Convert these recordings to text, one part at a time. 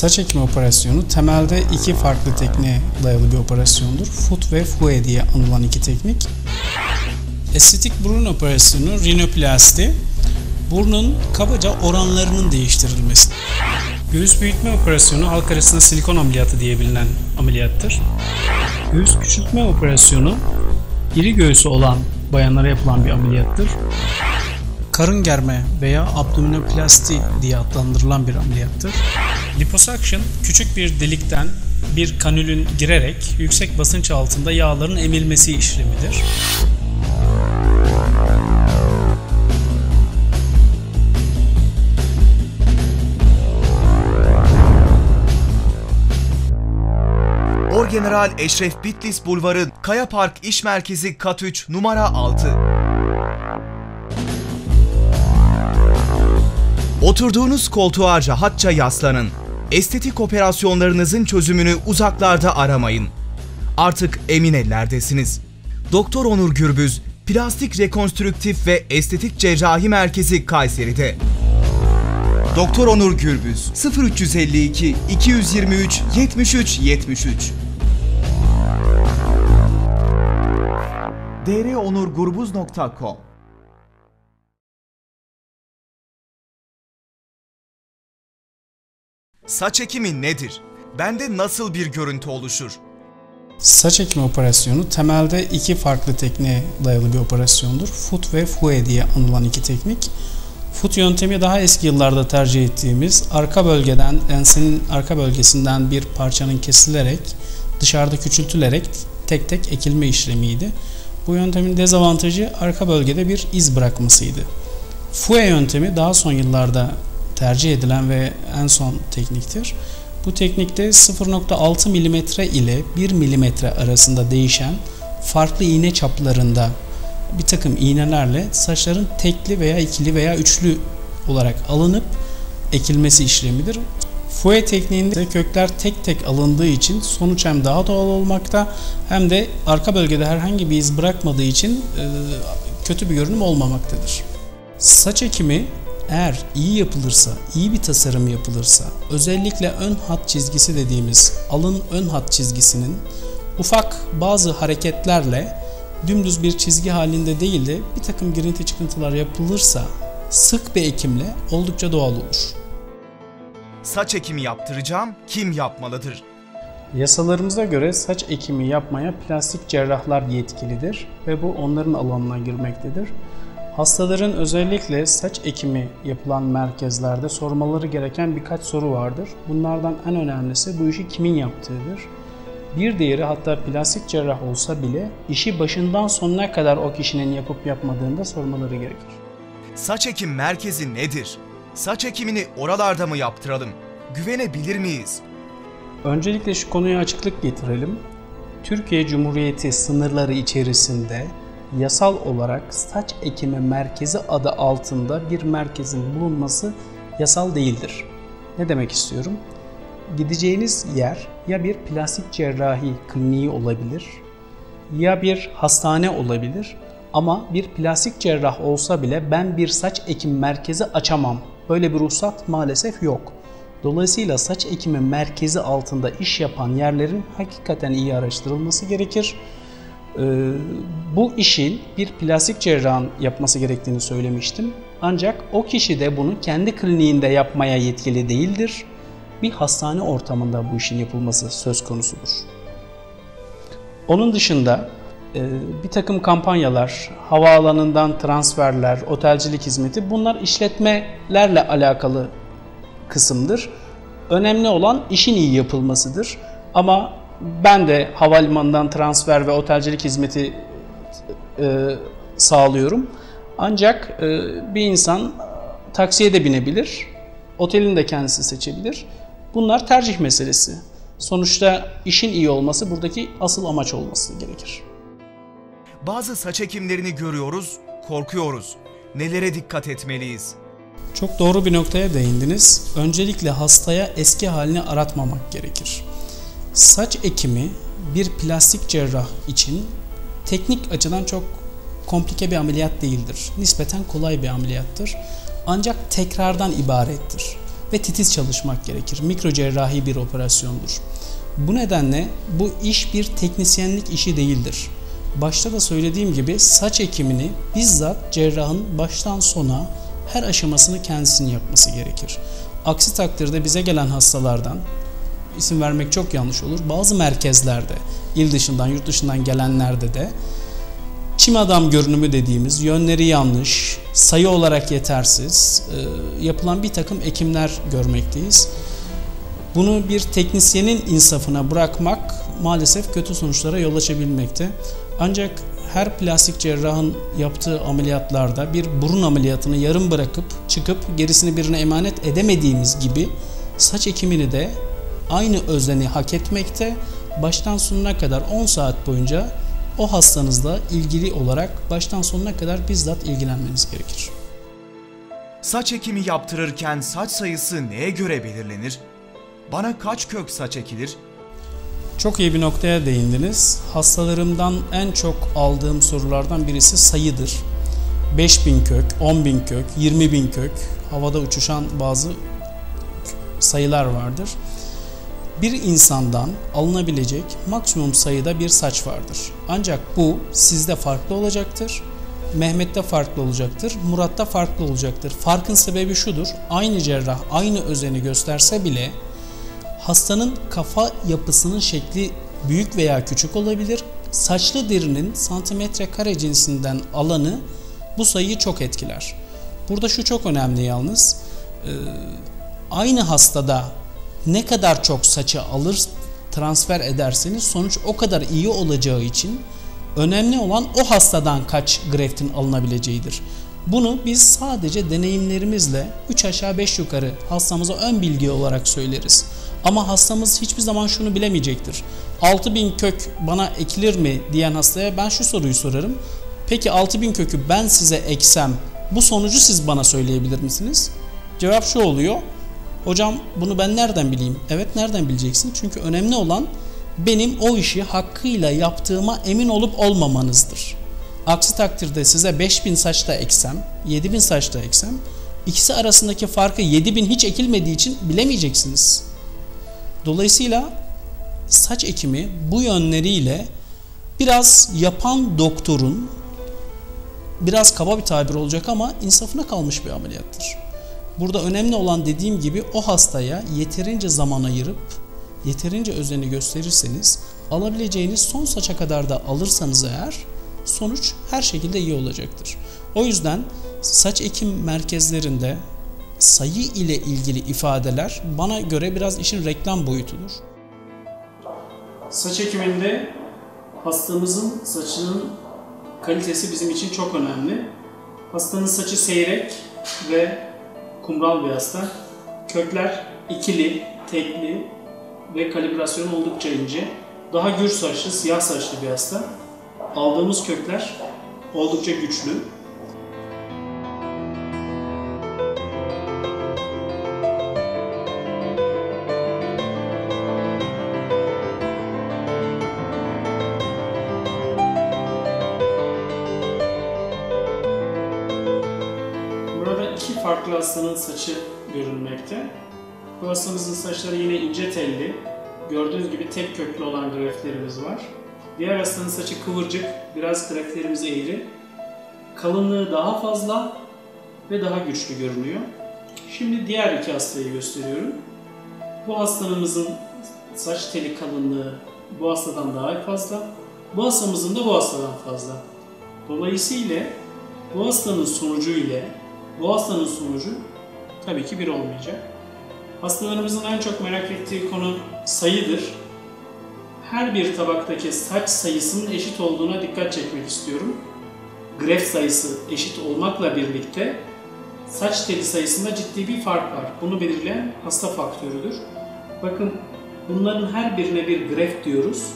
Saç ekimi operasyonu temelde iki farklı tekniğe dayalı bir operasyondur. Foot ve fue diye anılan iki teknik. Estetik burun operasyonu rinoplasti, burnun kabaca oranlarının değiştirilmesi. Göğüs büyütme operasyonu halk arasında silikon ameliyatı diye bilinen ameliyattır. Göğüs küçültme operasyonu iri göğsü olan bayanlara yapılan bir ameliyattır. Karın germe veya abdominoplasti diye adlandırılan bir ameliyattır. Liposuction küçük bir delikten bir kanülün girerek yüksek basınç altında yağların emilmesi işlemidir. Orgeneral Eşref Bitlis Bulvarı Kaya Park İş Merkezi Kat 3 numara 6. Oturduğunuz koltuğa rahatça yaslanın. Estetik operasyonlarınızın çözümünü uzaklarda aramayın. Artık emin ellerdesiniz. Doktor Onur Gürbüz, Plastik Rekonstrüktif ve Estetik Cerrahi Merkezi Kayseri'de. Doktor Onur Gürbüz 0352 223 73 73 dronurgurbuz.com Saç ekimi nedir? Bende nasıl bir görüntü oluşur? Saç ekimi operasyonu temelde iki farklı tekniğe dayalı bir operasyondur. Foot ve fue diye anılan iki teknik. Foot yöntemi daha eski yıllarda tercih ettiğimiz arka bölgeden, ensenin arka bölgesinden bir parçanın kesilerek dışarıda küçültülerek tek tek ekilme işlemiydi. Bu yöntemin dezavantajı arka bölgede bir iz bırakmasıydı. Fue yöntemi daha son yıllarda tercih edilen ve en son tekniktir. Bu teknikte 0.6 mm ile 1 mm arasında değişen farklı iğne çaplarında bir takım iğnelerle saçların tekli veya ikili veya üçlü olarak alınıp ekilmesi işlemidir. Fue tekniğinde kökler tek tek alındığı için sonuç hem daha doğal olmakta hem de arka bölgede herhangi bir iz bırakmadığı için kötü bir görünüm olmamaktadır. Saç ekimi eğer iyi yapılırsa, iyi bir tasarım yapılırsa, özellikle ön hat çizgisi dediğimiz alın ön hat çizgisinin ufak bazı hareketlerle dümdüz bir çizgi halinde değil de bir takım girinti çıkıntılar yapılırsa sık bir ekimle oldukça doğal olur. Saç ekimi yaptıracağım, kim yapmalıdır? Yasalarımıza göre saç ekimi yapmaya plastik cerrahlar yetkilidir ve bu onların alanına girmektedir. Hastaların özellikle saç ekimi yapılan merkezlerde sormaları gereken birkaç soru vardır. Bunlardan en önemlisi bu işi kimin yaptığıdır. Bir diğeri hatta plastik cerrah olsa bile işi başından sonuna kadar o kişinin yapıp yapmadığını da sormaları gerekir. Saç ekim merkezi nedir? Saç ekimini oralarda mı yaptıralım? Güvenebilir miyiz? Öncelikle şu konuya açıklık getirelim. Türkiye Cumhuriyeti sınırları içerisinde yasal olarak saç ekimi merkezi adı altında bir merkezin bulunması yasal değildir. Ne demek istiyorum? Gideceğiniz yer ya bir plastik cerrahi kliniği olabilir ya bir hastane olabilir ama bir plastik cerrah olsa bile ben bir saç ekim merkezi açamam. Böyle bir ruhsat maalesef yok. Dolayısıyla saç ekimi merkezi altında iş yapan yerlerin hakikaten iyi araştırılması gerekir. Ee, bu işin bir plastik cerrahın yapması gerektiğini söylemiştim. Ancak o kişi de bunu kendi kliniğinde yapmaya yetkili değildir. Bir hastane ortamında bu işin yapılması söz konusudur. Onun dışında e, bir takım kampanyalar, havaalanından transferler, otelcilik hizmeti bunlar işletmelerle alakalı kısımdır. Önemli olan işin iyi yapılmasıdır. Ama ben de havalimanından transfer ve otelcilik hizmeti e, sağlıyorum. Ancak e, bir insan taksiye de binebilir, otelini de kendisi seçebilir. Bunlar tercih meselesi. Sonuçta işin iyi olması buradaki asıl amaç olması gerekir. Bazı saç ekimlerini görüyoruz, korkuyoruz. Nelere dikkat etmeliyiz? Çok doğru bir noktaya değindiniz. Öncelikle hastaya eski halini aratmamak gerekir. Saç ekimi bir plastik cerrah için teknik açıdan çok komplike bir ameliyat değildir. Nispeten kolay bir ameliyattır. Ancak tekrardan ibarettir. ve titiz çalışmak gerekir. Mikro cerrahi bir operasyondur. Bu nedenle bu iş bir teknisyenlik işi değildir. Başta da söylediğim gibi saç ekimini bizzat cerrahın baştan sona her aşamasını kendisinin yapması gerekir. Aksi takdirde bize gelen hastalardan isim vermek çok yanlış olur. Bazı merkezlerde, il dışından, yurt dışından gelenlerde de çim adam görünümü dediğimiz yönleri yanlış, sayı olarak yetersiz e, yapılan bir takım ekimler görmekteyiz. Bunu bir teknisyenin insafına bırakmak maalesef kötü sonuçlara yol açabilmekte. Ancak her plastik cerrahın yaptığı ameliyatlarda bir burun ameliyatını yarım bırakıp çıkıp gerisini birine emanet edemediğimiz gibi saç ekimini de aynı özeni hak etmekte. Baştan sonuna kadar 10 saat boyunca o hastanızla ilgili olarak baştan sonuna kadar bizzat ilgilenmeniz gerekir. Saç ekimi yaptırırken saç sayısı neye göre belirlenir? Bana kaç kök saç ekilir? Çok iyi bir noktaya değindiniz. Hastalarımdan en çok aldığım sorulardan birisi sayıdır. 5000 kök, 10.000 kök, 20.000 kök havada uçuşan bazı sayılar vardır. Bir insandan alınabilecek maksimum sayıda bir saç vardır. Ancak bu sizde farklı olacaktır. Mehmet'te farklı olacaktır, Murat'ta farklı olacaktır. Farkın sebebi şudur, aynı cerrah aynı özeni gösterse bile hastanın kafa yapısının şekli büyük veya küçük olabilir. Saçlı derinin santimetre kare cinsinden alanı bu sayıyı çok etkiler. Burada şu çok önemli yalnız. Aynı hastada ne kadar çok saçı alır transfer ederseniz sonuç o kadar iyi olacağı için önemli olan o hastadan kaç greftin alınabileceğidir. Bunu biz sadece deneyimlerimizle 3 aşağı 5 yukarı hastamıza ön bilgi olarak söyleriz. Ama hastamız hiçbir zaman şunu bilemeyecektir. 6000 kök bana ekilir mi diyen hastaya ben şu soruyu sorarım. Peki 6000 kökü ben size eksem bu sonucu siz bana söyleyebilir misiniz? Cevap şu oluyor. Hocam bunu ben nereden bileyim? Evet nereden bileceksin? Çünkü önemli olan benim o işi hakkıyla yaptığıma emin olup olmamanızdır. Aksi takdirde size 5000 saçta eksem, 7000 saçta eksem ikisi arasındaki farkı 7000 hiç ekilmediği için bilemeyeceksiniz. Dolayısıyla saç ekimi bu yönleriyle biraz yapan doktorun biraz kaba bir tabir olacak ama insafına kalmış bir ameliyattır. Burada önemli olan dediğim gibi o hastaya yeterince zaman ayırıp yeterince özeni gösterirseniz alabileceğiniz son saça kadar da alırsanız eğer sonuç her şekilde iyi olacaktır. O yüzden saç ekim merkezlerinde sayı ile ilgili ifadeler bana göre biraz işin reklam boyutudur. Saç ekiminde hastamızın saçının kalitesi bizim için çok önemli. Hastanın saçı seyrek ve kumral bir hasta. Kökler ikili, tekli ve kalibrasyonu oldukça ince. Daha gür saçlı, siyah saçlı bir hasta. Aldığımız kökler oldukça güçlü. Farklı hastanın saçı görünmekte. Bu hastamızın saçları yine ince telli. Gördüğünüz gibi tek köklü olan greflerimiz var. Diğer hastanın saçı kıvırcık, biraz greflerimiz eğri. Kalınlığı daha fazla ve daha güçlü görünüyor. Şimdi diğer iki hastayı gösteriyorum. Bu hastanımızın saç teli kalınlığı bu hastadan daha fazla. Bu hastamızın da bu hastadan fazla. Dolayısıyla bu hastanın sonucu ile bu hastanın sonucu tabii ki bir olmayacak. Hastalarımızın en çok merak ettiği konu sayıdır. Her bir tabaktaki saç sayısının eşit olduğuna dikkat çekmek istiyorum. Gref sayısı eşit olmakla birlikte saç teli sayısında ciddi bir fark var. Bunu belirleyen hasta faktörüdür. Bakın bunların her birine bir gref diyoruz.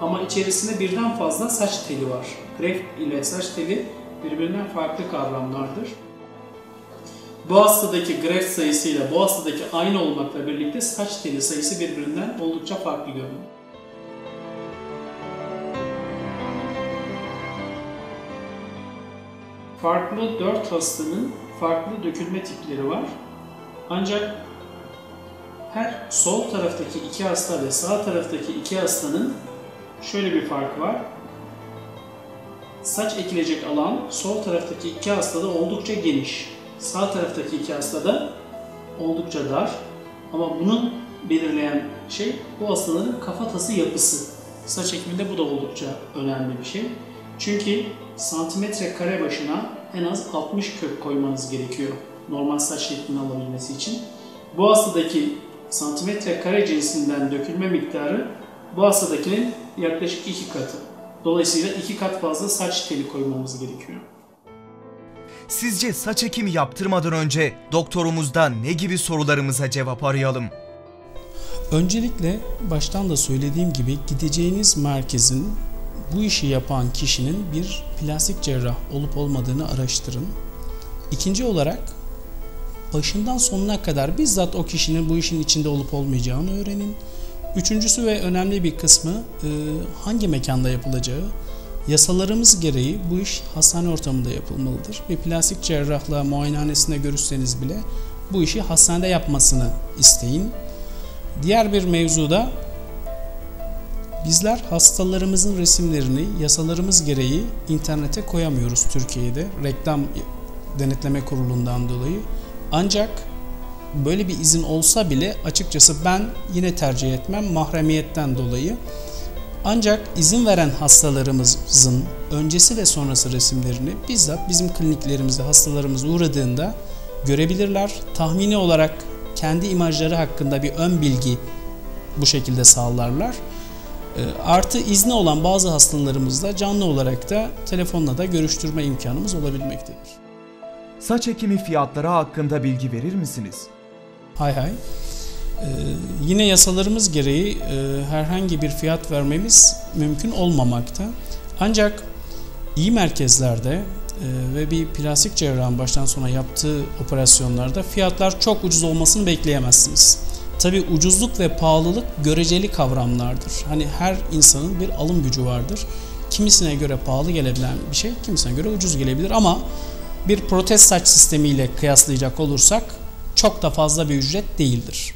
Ama içerisinde birden fazla saç teli var. Gref ile saç teli birbirinden farklı kavramlardır. Bu hastadaki greft sayısıyla bu hastadaki aynı olmakla birlikte saç teli sayısı birbirinden oldukça farklı görünüyor. Farklı 4 hastanın farklı dökülme tipleri var. Ancak her sol taraftaki iki hasta ve sağ taraftaki iki hastanın şöyle bir farkı var. Saç ekilecek alan sol taraftaki iki hastada oldukça geniş. Sağ taraftaki iki hastada oldukça dar. Ama bunun belirleyen şey bu hastaların kafatası yapısı. Saç ekiminde bu da oldukça önemli bir şey. Çünkü santimetre kare başına en az 60 kök koymanız gerekiyor normal saç şeklini alabilmesi için. Bu hastadaki santimetre kare cinsinden dökülme miktarı bu hastadakinin yaklaşık iki katı. Dolayısıyla iki kat fazla saç teli koymamız gerekiyor. Sizce saç ekimi yaptırmadan önce doktorumuzdan ne gibi sorularımıza cevap arayalım? Öncelikle baştan da söylediğim gibi gideceğiniz merkezin bu işi yapan kişinin bir plastik cerrah olup olmadığını araştırın. İkinci olarak başından sonuna kadar bizzat o kişinin bu işin içinde olup olmayacağını öğrenin. Üçüncüsü ve önemli bir kısmı hangi mekanda yapılacağı. Yasalarımız gereği bu iş hastane ortamında yapılmalıdır. Bir plastik cerrahla muayenehanesinde görüşseniz bile bu işi hastanede yapmasını isteyin. Diğer bir mevzuda bizler hastalarımızın resimlerini yasalarımız gereği internete koyamıyoruz Türkiye'de reklam denetleme kurulundan dolayı. Ancak böyle bir izin olsa bile açıkçası ben yine tercih etmem mahremiyetten dolayı. Ancak izin veren hastalarımızın öncesi ve sonrası resimlerini bizzat bizim kliniklerimizde hastalarımız uğradığında görebilirler. Tahmini olarak kendi imajları hakkında bir ön bilgi bu şekilde sağlarlar. Ee, artı izni olan bazı hastalarımızda canlı olarak da telefonla da görüştürme imkanımız olabilmektedir. Saç ekimi fiyatları hakkında bilgi verir misiniz? Hay hay. Ee, yine yasalarımız gereği e, herhangi bir fiyat vermemiz mümkün olmamakta. Ancak iyi merkezlerde e, ve bir plastik cerrahın baştan sona yaptığı operasyonlarda fiyatlar çok ucuz olmasını bekleyemezsiniz. Tabi ucuzluk ve pahalılık göreceli kavramlardır. Hani her insanın bir alım gücü vardır. Kimisine göre pahalı gelebilen bir şey, kimisine göre ucuz gelebilir ama bir protez saç sistemiyle kıyaslayacak olursak çok da fazla bir ücret değildir.